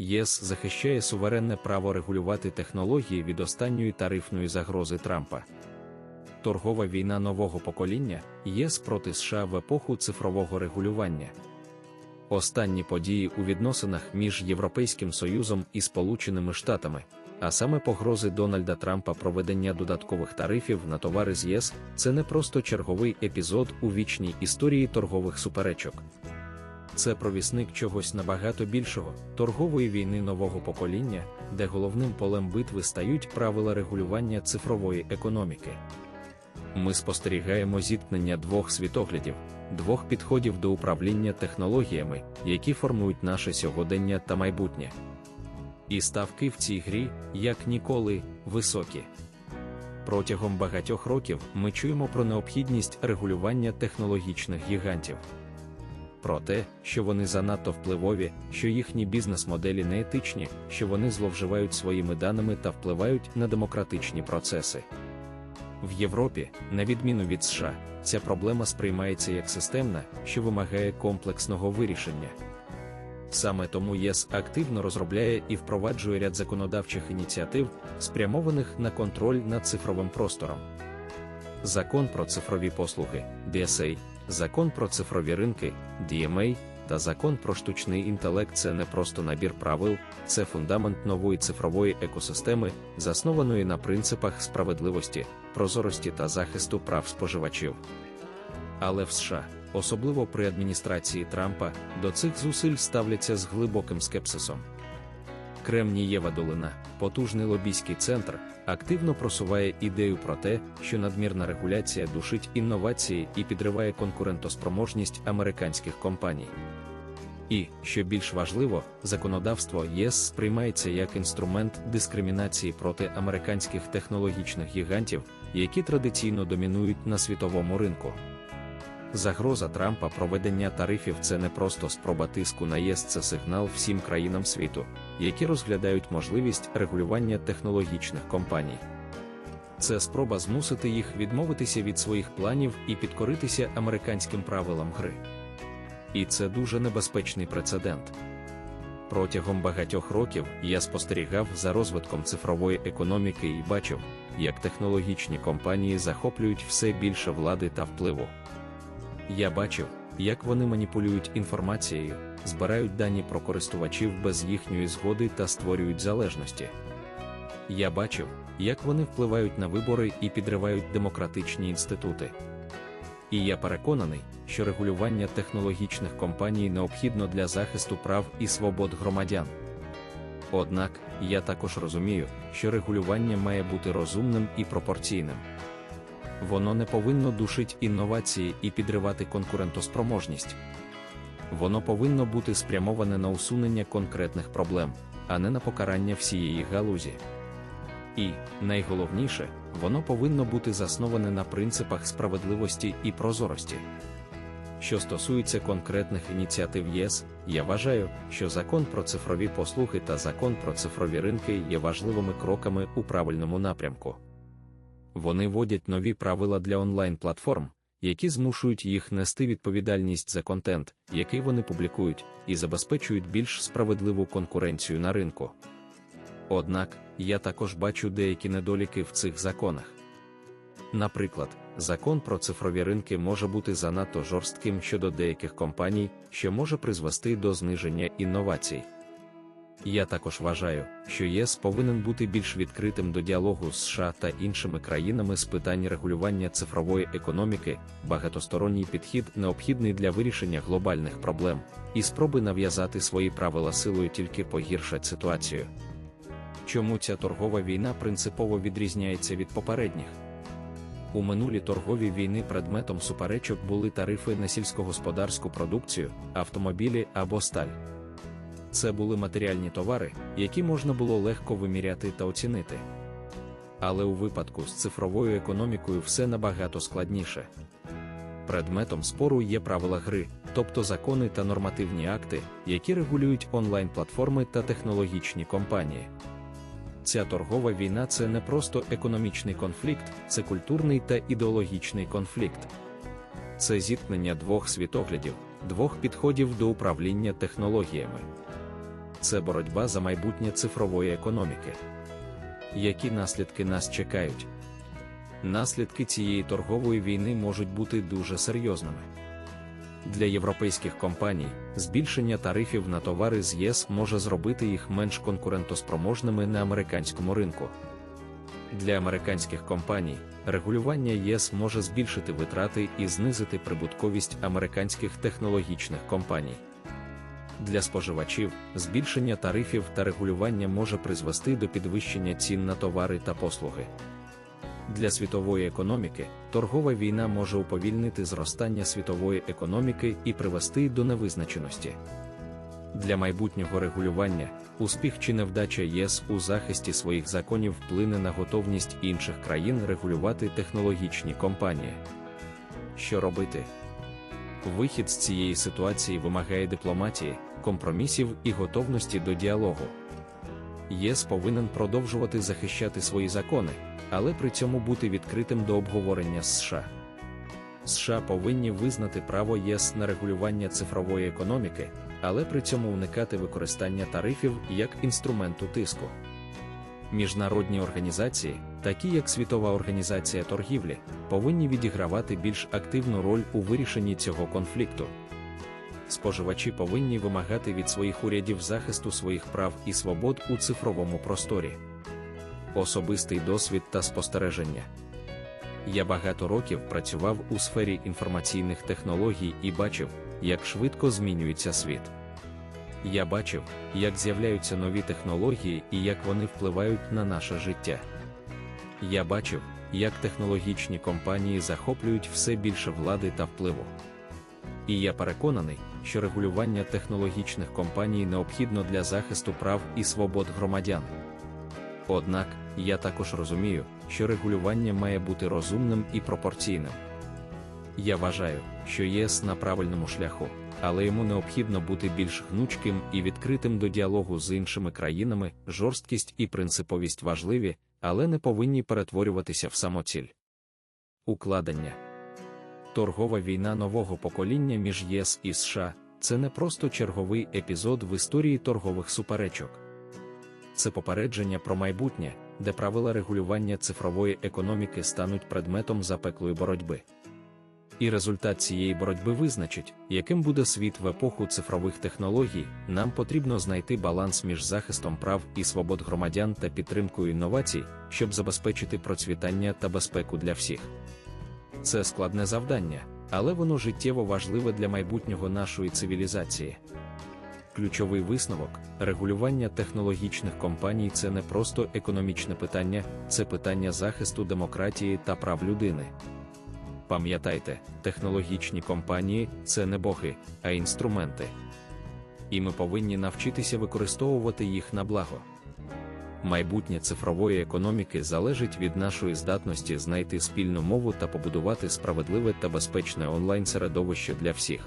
ЄС захищає суверенне право регулювати технології від останньої тарифної загрози Трампа. Торгова війна нового покоління ЄС проти США в епоху цифрового регулювання. Останні події у відносинах між Європейським Союзом і Сполученими Штатами, а саме погрози Дональда Трампа проведення додаткових тарифів на товари з ЄС, це не просто черговий епізод у вічній історії торгових суперечок. Це провісник чогось набагато більшого торгової війни нового покоління, де головним полем битви стають правила регулювання цифрової економіки. Ми спостерігаємо зіткнення двох світоглядів, двох підходів до управління технологіями, які формують наше сьогодення та майбутнє. І ставки в цій грі, як ніколи, високі. Протягом багатьох років ми чуємо про необхідність регулювання технологічних гігантів. Про те, що вони занадто впливові, що їхні бізнес-моделі неетичні, що вони зловживають своїми даними та впливають на демократичні процеси. В Європі, на відміну від США, ця проблема сприймається як системна, що вимагає комплексного вирішення. Саме тому ЄС активно розробляє і впроваджує ряд законодавчих ініціатив, спрямованих на контроль над цифровим простором. Закон про цифрові послуги DSA, закон про цифрові ринки DMA та закон про штучний інтелект це не просто набір правил, це фундамент нової цифрової екосистеми, заснованої на принципах справедливості, прозорості та захисту прав споживачів. Але в США, особливо при адміністрації Трампа, до цих зусиль ставляться з глибоким скепсисом. Кремнієва долина, потужний лобійський центр, активно просуває ідею про те, що надмірна регуляція душить інновації і підриває конкурентоспроможність американських компаній. І, що більш важливо, законодавство ЄС сприймається як інструмент дискримінації проти американських технологічних гігантів, які традиційно домінують на світовому ринку. Загроза Трампа проведення тарифів це не просто спроба тиску на ЄС, це сигнал всім країнам світу, які розглядають можливість регулювання технологічних компаній. Це спроба змусити їх відмовитися від своїх планів і підкоритися американським правилам гри. І це дуже небезпечний прецедент. Протягом багатьох років я спостерігав за розвитком цифрової економіки і бачив, як технологічні компанії захоплюють все більше влади та впливу. Я бачив, як вони маніпулюють інформацією, збирають дані про користувачів без їхньої згоди та створюють залежності. Я бачив, як вони впливають на вибори і підривають демократичні інститути. І я переконаний, що регулювання технологічних компаній необхідно для захисту прав і свобод громадян. Однак, я також розумію, що регулювання має бути розумним і пропорційним. Воно не повинно душити інновації і підривати конкурентоспроможність. Воно повинно бути спрямоване на усунення конкретних проблем, а не на покарання всієї галузі. І, найголовніше, воно повинно бути засноване на принципах справедливості і прозорості. Що стосується конкретних ініціатив ЄС, я вважаю, що закон про цифрові послуги та закон про цифрові ринки є важливими кроками у правильному напрямку. Вони вводять нові правила для онлайн-платформ, які змушують їх нести відповідальність за контент, який вони публікують, і забезпечують більш справедливу конкуренцію на ринку. Однак, я також бачу деякі недоліки в цих законах. Наприклад, закон про цифрові ринки може бути занадто жорстким щодо деяких компаній, що може призвести до зниження інновацій. Я також вважаю, що ЄС повинен бути більш відкритим до діалогу з США та іншими країнами з питань регулювання цифрової економіки, багатосторонній підхід необхідний для вирішення глобальних проблем, і спроби нав'язати свої правила силою тільки погіршать ситуацію. Чому ця торгова війна принципово відрізняється від попередніх? У минулі торгові війни предметом суперечок були тарифи на сільськогосподарську продукцію, автомобілі або сталь. Це були матеріальні товари, які можна було легко виміряти та оцінити. Але у випадку з цифровою економікою все набагато складніше. Предметом спору є правила гри, тобто закони та нормативні акти, які регулюють онлайн-платформи та технологічні компанії. Ця торгова війна це не просто економічний конфлікт, це культурний та ідеологічний конфлікт. Це зіткнення двох світоглядів, двох підходів до управління технологіями. Це боротьба за майбутнє цифрової економіки. Які наслідки нас чекають? Наслідки цієї торгової війни можуть бути дуже серйозними. Для європейських компаній збільшення тарифів на товари з ЄС може зробити їх менш конкурентоспроможними на американському ринку. Для американських компаній регулювання ЄС може збільшити витрати і знизити прибутковість американських технологічних компаній. Для споживачів збільшення тарифів та регулювання може призвести до підвищення цін на товари та послуги. Для світової економіки торгова війна може уповільнити зростання світової економіки і привести до невизначеності. Для майбутнього регулювання успіх чи невдача ЄС у захисті своїх законів вплине на готовність інших країн регулювати технологічні компанії. Що робити? Вихід з цієї ситуації вимагає дипломатії, компромісів і готовності до діалогу. ЄС повинен продовжувати захищати свої закони, але при цьому бути відкритим до обговорення з США. США повинні визнати право ЄС на регулювання цифрової економіки, але при цьому уникати використання тарифів як інструменту тиску. Міжнародні організації, такі як Світова організація торгівлі, повинні відігравати більш активну роль у вирішенні цього конфлікту. Споживачі повинні вимагати від своїх урядів захисту своїх прав і свобод у цифровому просторі. Особистий досвід та спостереження. Я багато років працював у сфері інформаційних технологій і бачив, як швидко змінюється світ. Я бачив, як з'являються нові технології і як вони впливають на наше життя. Я бачив, як технологічні компанії захоплюють все більше влади та впливу. І я переконаний, що регулювання технологічних компаній необхідно для захисту прав і свобод громадян. Однак, я також розумію, що регулювання має бути розумним і пропорційним. Я вважаю, що ЄС на правильному шляху, але йому необхідно бути більш гнучким і відкритим до діалогу з іншими країнами, жорсткість і принциповість важливі, але не повинні перетворюватися в самоціль. Укладення Торгова війна нового покоління між ЄС і США це не просто черговий епізод в історії торгових суперечок. Це попередження про майбутнє, де правила регулювання цифрової економіки стануть предметом запеклої боротьби. І результат цієї боротьби визначить, яким буде світ в епоху цифрових технологій. Нам потрібно знайти баланс між захистом прав і свобод громадян та підтримкою інновацій, щоб забезпечити процвітання та безпеку для всіх. Це складне завдання, але воно життєво важливе для майбутнього нашої цивілізації. Ключовий висновок регулювання технологічних компаній це не просто економічне питання, це питання захисту демократії та прав людини. Пам'ятайте, технологічні компанії це не боги, а інструменти. І ми повинні навчитися використовувати їх на благо. Майбутнє цифрової економіки залежить від нашої здатності знайти спільну мову та побудувати справедливе та безпечне онлайн середовище для всіх.